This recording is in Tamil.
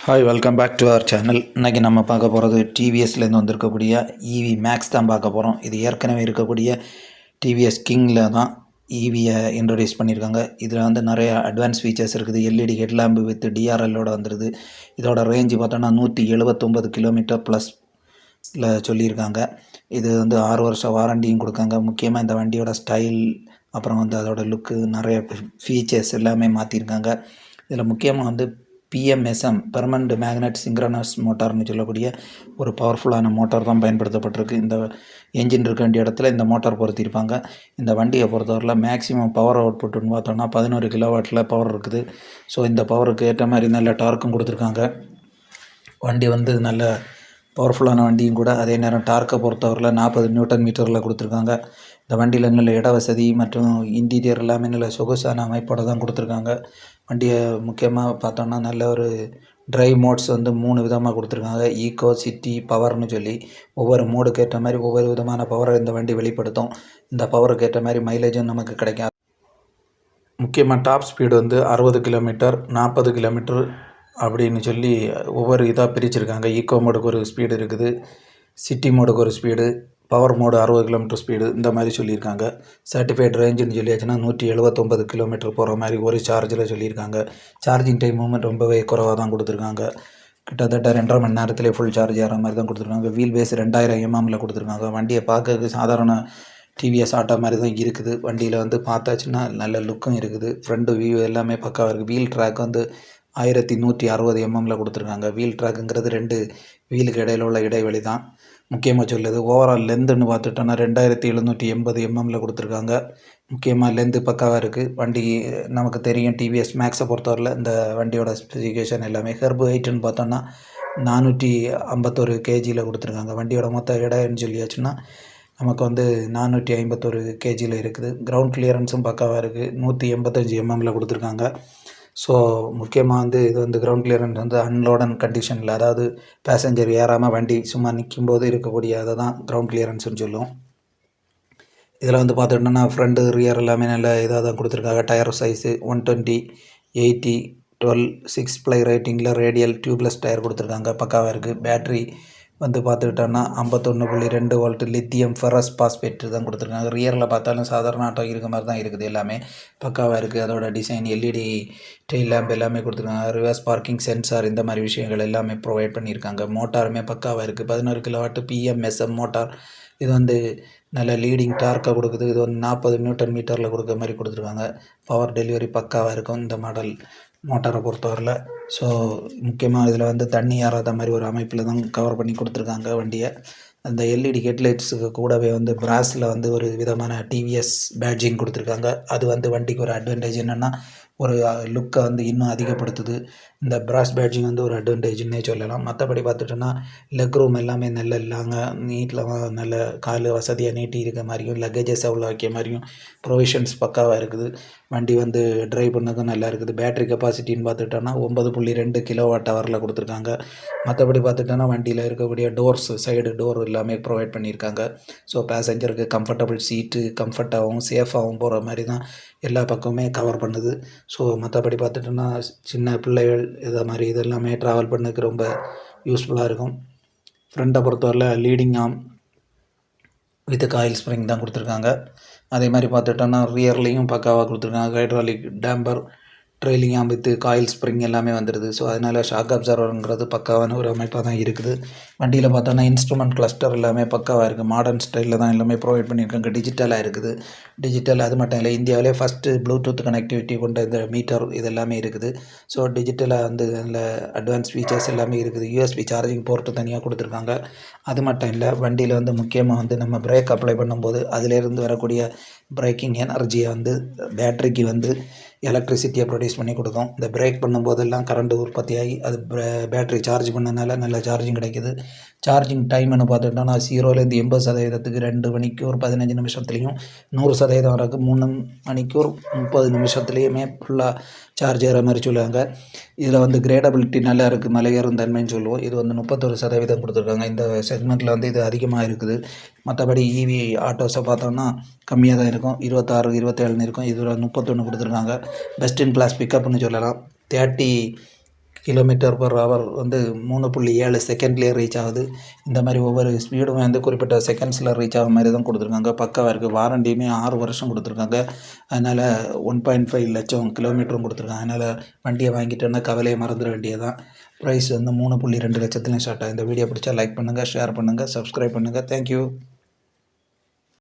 Hi welcome back to our channel இன்றைக்கி நம்ம பார்க்க போகிறது டிவிஎஸ்லேருந்து வந்திருக்கக்கூடிய இவி மேக்ஸ் தான் பார்க்க போகிறோம் இது ஏற்கனவே இருக்கக்கூடிய டிவிஎஸ் கிங்கில் தான் ஈவியை இன்ட்ரடியூஸ் பண்ணியிருக்காங்க. இதில் வந்து நிறைய அட்வான்ஸ் ஃபீச்சர்ஸ் இருக்குது. எல்இடி ஹெட்லாம்பு வித் டிஆர்எல்லோட வந்துடுது இதோட ரேஞ்சு பார்த்தோன்னா நூற்றி எழுபத்தொம்பது கிலோமீட்டர் ப்ளஸ் சொல்லியிருக்காங்க. இது வந்து ஆறு வருஷம் வாரண்டியும் கொடுக்காங்க. முக்கியமாக இந்த வண்டியோட ஸ்டைல் அப்புறம் வந்து அதோடய லுக்கு நிறைய ஃபீச்சர்ஸ் எல்லாமே மாற்றிருக்காங்க இதில் முக்கியமாக வந்து பிஎம்எஸ்எம் பெர்மனண்ட் மேக்னெட் சிங்க்ரனஸ் மோட்டார்னு சொல்லக்கூடிய ஒரு பவர்ஃபுல்லான மோட்டார் தான் பயன்படுத்தப்பட்டிருக்கு. இந்த என்ஜின் இருக்க வேண்டிய இடத்துல இந்த மோட்டார் பொருத்தியிருப்பாங்க. இந்த வண்டியை பொறுத்தவரையில் மேக்ஸிமம் பவர் அவுட்புட்னு பார்த்தோன்னா பதினோரு கிலோவாட்டில் பவர் இருக்குது. ஸோ இந்த பவருக்கு ஏற்ற மாதிரி நல்ல டார்க்கும் கொடுத்துருக்காங்க. வண்டி வந்து நல்ல பவர்ஃபுல்லான வண்டியும் கூட அதே நேரம் டார்க்கை பொறுத்தவரையில் நாற்பது நியூட்டன் மீட்டரில் கொடுத்துருக்காங்க. இந்த வண்டியில் நல்ல இட வசதி மற்றும் இன்டீரியர் எல்லாமே நல்ல சொகுசான அமைப்போட தான் கொடுத்துருக்காங்க. வண்டியை முக்கியமாக பார்த்தோன்னா நல்ல ஒரு ட்ரைவ் மோட்ஸ் வந்து மூணு விதமாக கொடுத்துருக்காங்க. ஈகோ சிட்டி பவர்னு சொல்லி ஒவ்வொரு மோடுக்கு ஏற்ற மாதிரி ஒவ்வொரு விதமான பவரை இந்த வண்டி வெளிப்படுத்தும். இந்த பவருக்கு ஏற்ற மாதிரி மைலேஜும் நமக்கு கிடைக்கும் முக்கியமாக டாப் ஸ்பீடு வந்து அறுபது கிலோமீட்டர் நாற்பது கிலோமீட்டர் அப்படின்னு சொல்லி ஒவ்வொரு இதாக பிரிச்சுருக்காங்க. ஈக்கோ மோடுக்கு ஒரு ஸ்பீடு இருக்குது. சிட்டி மோடுக்கு ஒரு ஸ்பீடு பவர் மோடு அறுபது கிலோமீட்டர் ஸ்பீடு இந்த மாதிரி சொல்லியிருக்காங்க. சர்டிஃபைட் ரேஞ்சுன்னு சொல்லியாச்சுன்னா நூற்றி எழுபத்தொம்பது கிலோமீட்டர் போகிற மாதிரி ஒரு சார்ஜில் சொல்லியிருக்காங்க. சார்ஜிங் டைமும் ரொம்பவே குறைவாக தான் கொடுத்துருக்காங்க. கிட்டத்தட்ட ரெண்டரை மணி நேரத்திலே ஃபுல் சார்ஜ் ஆகிற மாதிரி தான் கொடுத்துருக்காங்க. வீல் பேஸ் ரெண்டாயிரம் எம்எம்மில் கொடுத்துருக்காங்க. வண்டியை பார்க்கறதுக்கு சாதாரண டிவிஎஸ் ஆட்டோ மாதிரி தான் இருக்குது. வண்டியில் வந்து பார்த்தாச்சுன்னா நல்ல லுக்கும் இருக்குது. ஃப்ரண்ட் வியூ எல்லாமே பக்காவாக இருக்குது வீல் ட்ராக் வந்து ஆயிரத்தி நூற்றி அறுபது எம்எம்மில் கொடுத்துருக்காங்க. வீல் ட்ராக்குங்கிறது ரெண்டு வீலுக்கு இடையில உள்ள இடைவெளி தான். முக்கியமாக சொல்லுது ஓவரால் லென்த்துன்னு பார்த்துட்டோன்னா ரெண்டாயிரத்தி எழுநூற்றி எண்பது எம்எம்மில் கொடுத்துருக்காங்க. முக்கியமாக லென்த்து பக்காவாக இருக்குது வண்டி நமக்கு தெரியும் டிவிஎஸ் மேக்ஸை பொறுத்தவரையில் இந்த வண்டியோட ஸ்பெசிஃபிகேஷன் எல்லாமே. ஹெர்பு ஹைட்டுன்னு பார்த்தோன்னா நானூற்றி ஐம்பத்தொரு கேஜியில் கொடுத்துருக்காங்க. வண்டியோட மொத்த எடைன்னு சொல்லியாச்சுன்னா நமக்கு வந்து நானூற்றி ஐம்பத்தொரு கேஜியில் இருக்குது. கிரவுண்ட் கிளியரன்ஸும் பக்காவாக இருக்குது நூற்றி எண்பத்தஞ்சு எம்எம்மில் கொடுத்துருக்காங்க. ஸோ முக்கியமாக வந்து இது வந்து கிரவுண்ட் கிளியரன்ஸ் வந்து அன்லோடன் கண்டிஷனில் அதாவது பேசஞ்சர் ஏறாமல் வண்டி சும்மா நிற்கும் போது இருக்கக்கூடிய அதை தான் கிரவுண்ட் கிளியரன்ஸ்னு சொல்லுவோம். இதில் வந்து பார்த்துக்கிட்டோன்னா ஃப்ரண்ட்டு ரியர் எல்லாமே நல்ல இதாக தான் கொடுத்துருக்காங்க. Tyre size one twenty eighty twelve six ply ரேட்டிங்கில் radial tubeless tyre கொடுத்துருக்காங்க. பக்காவாக இருக்குது பேட்ரி வந்து பார்த்துக்கிட்டோன்னா ஐம்பத்தொன்று புள்ளி ரெண்டு வோல்ட் லித்தியம் ஃபெரஸ் பாஸ்பேட் தான் கொடுத்துருக்காங்க. ரியரில் பார்த்தாலும் சாதாரண ஆட்டோ இருக்க மாதிரி தான் இருக்குது எல்லாமே. பக்காவாக இருக்குது. அதோட டிசைன் எல்இடி டெயில் லேம்ப் எல்லாமே கொடுத்துருக்காங்க. ரிவர்ஸ் பார்க்கிங் சென்சார் இந்த மாதிரி விஷயங்கள் எல்லாமே ப்ரொவைட் பண்ணியிருக்காங்க. மோட்டாருமே பக்காவாக இருக்குது. பதினோரு கிலோவாட்டு பிஎம்எஸ்எம் மோட்டார். இது வந்து நல்ல லீடிங் டார்க்கை கொடுக்குது. இது வந்து நாற்பது நியூட்டன் மீட்டரில் கொடுக்குற மாதிரி கொடுத்துருக்காங்க. பவர் டெலிவரி பக்காவாக இருக்கும். இந்த மாடல் மோட்டாரை பொறுத்தவரையில். ஸோ முக்கியமாக இதில் வந்து தண்ணி ஏறாத மாதிரி ஒரு அமைப்பில் தான் கவர் பண்ணி கொடுத்துருக்காங்க வண்டியை. அந்த எல்இடி ஹெட்லைட்ஸுக்கு கூடவே வந்து பிராஸில் வந்து ஒரு விதமான டிவிஎஸ் பேட்ஜிங் கொடுத்துருக்காங்க. அது வந்து வண்டிக்கு ஒரு அட்வான்டேஜ் என்னென்னா ஒரு லுக்கை வந்து இன்னும் அதிகப்படுத்துது. இந்த ப்ராஷ் பேட்ஜிங் வந்து ஒரு அட்வான்டேஜ்னே சொல்லலாம். மற்றபடி பார்த்துட்டோன்னா லெக் ரூம் எல்லாமே நல்ல இல்லாங்க நீட்டில் நல்ல கால் வசதியாக நீட்டி இருக்க மாதிரியும் லக்கேஜஸ் அவ்வளோ வைக்க மாதிரியும் ப்ரொவிஷன்ஸ் பக்காவாக இருக்குது. வண்டி வந்து ட்ரைவ் பண்ணதும் நல்லா இருக்குது. பேட்ரி கெப்பாசிட்டின்னு பார்த்துட்டோன்னா ஒம்பது புள்ளி ரெண்டு கிலோ வாட் ஹவரில் கொடுத்துருக்காங்க. மற்றபடி பார்த்துட்டோன்னா வண்டியில் இருக்கக்கூடிய டோர்ஸ் சைடு டோர் எல்லாமே ப்ரொவைட் பண்ணியிருக்காங்க. ஸோ பேசஞ்சருக்கு கம்ஃபர்டபுள் சீட்டு கம்ஃபர்ட்டாகவும் சேஃபாகவும் போகிற மாதிரி தான் எல்லா பக்கமுமே கவர் பண்ணுது. ஸோ மற்றபடி பார்த்துட்டோன்னா சின்ன பிள்ளைகள் இதை மாதிரி இதெல்லாமே ட்ராவல் பண்ணதுக்கு ரொம்ப யூஸ்ஃபுல்லாக இருக்கும். ஃப்ரண்ட்டை பொறுத்தவரையில் லீடிங் ஆம் வித் காயில் ஸ்ப்ரிங் தான் கொடுத்துருக்காங்க. அதே மாதிரி பார்த்துட்டோன்னா ரியர்லேயும் பக்காவாக கொடுத்துருக்காங்க. ஹைட்ராலிக் டேம்பர் ட்ரெயிலிங் அமைத்து காயில் ஸ்ப்ரிங் எல்லாமே வந்துடுது ஸோ அதனால் ஷாக் அப்சர்வருங்கிறது பக்காவான ஒரு அமைப்பாக தான் இருக்குது. வண்டியில் பார்த்தோன்னா இன்ஸ்ட்ருமெண்ட் கிளஸ்டர் எல்லாமே பக்காவாக இருக்குது மாடர்ன் ஸ்டைலில் தான் எல்லாமே ப்ரொவைட் பண்ணியிருக்காங்க. டிஜிட்டலாக இருக்குது. டிஜிட்டல் அது மட்டும் இல்லை இந்தியாவிலே ஃபஸ்ட்டு ப்ளூடூத் கனெக்டிவிட்டி கொண்ட இந்த மீட்டர் இது எல்லாமே இருக்குது ஸோ டிஜிட்டலாக வந்து நல்ல அட்வான்ஸ் ஃபீச்சர்ஸ் எல்லாமே இருக்குது. யூஎஸ்பி சார்ஜிங் போர்ட்டு தனியாக கொடுத்துருக்காங்க. அது மட்டும் இல்லை வண்டியில் வந்து முக்கியமாக வந்து நம்ம பிரேக் அப்ளை பண்ணும்போது அதிலேருந்து வரக்கூடிய பிரேக்கிங் எனர்ஜியை வந்து பேட்டரிக்கு வந்து எலக்ட்ரிசிட்டியை ப்ரொடியூஸ் பண்ணி கொடுக்கும் இந்த பிரேக் பண்ணும்போதெல்லாம் கரண்ட்டு உற்பத்தி ஆகி அது பேட்டரி சார்ஜ் பண்ணனால நல்ல சார்ஜிங் கிடைக்குது. சார்ஜிங் டைம்னு பார்த்துட்டோம்னா ஜீரோலேருந்து எண்பது சதவீதத்துக்கு ரெண்டு மணிக்கு ஒரு பதினஞ்சு நிமிஷத்துலேயும் நூறு சதவீதம் வரைக்கும் மூணு மணிக்கு ஒரு முப்பது நிமிஷத்துலேயுமே ஃபுல்லாக சார்ஜ் ஏற மாதிரி சொல்லுவாங்க. இதில் வந்து கிரேடபிலிட்டி நல்லா இருக்குது மலையேறும் தன்மைன்னு சொல்லுவோம். இது வந்து முப்பத்தொரு சதவீதம் கொடுத்துருக்காங்க. இந்த செக்மெண்ட்டில் வந்து இது அதிகமாக இருக்குது. மற்றபடி இவி ஆட்டோஸை பார்த்தோம்னா கம்மியாக தான் இருக்கும். இருபத்தாறு இருபத்தேழுன்னு இருக்கும். இதில் முப்பத்தொன்று கொடுத்துருக்காங்க. பெஸ்ட் இன் கிளாஸ் பிக்கப்னு சொல்லலாம். தேர்ட்டி கிலோமீட்டர் பர் ஹவர் வந்து மூணு புள்ளி ஏழு செகண்ட்லேயே ரீச் ஆகுது. இந்த மாதிரி ஒவ்வொரு ஸ்பீடும் வந்து குறிப்பிட்ட செகண்ட்ஸில் ரீச் ஆகிற மாதிரி தான் கொடுத்துருக்காங்க. பக்காவாக இருக்குது வாரண்டியுமே ஆறு வருஷம் கொடுத்துருக்காங்க. அதனால் ஒன் பாயிண்ட் ஃபைவ் லட்சம் கிலோமீட்டரும் கொடுத்துருக்காங்க. அதனால் வண்டியை வாங்கிட்டோன்னா கவலையை மறந்துட வேண்டியதான் ப்ரைஸ் வந்து மூணு புள்ளி ரெண்டு லட்சத்துலையும் ஸ்டார்ட் ஆகும் இந்த வீடியோ பிடிச்சா லைக் பண்ணுங்கள் ஷேர் பண்ணுங்கள் சப்ஸ்கிரைப் பண்ணுங்கள் தேங்க்யூ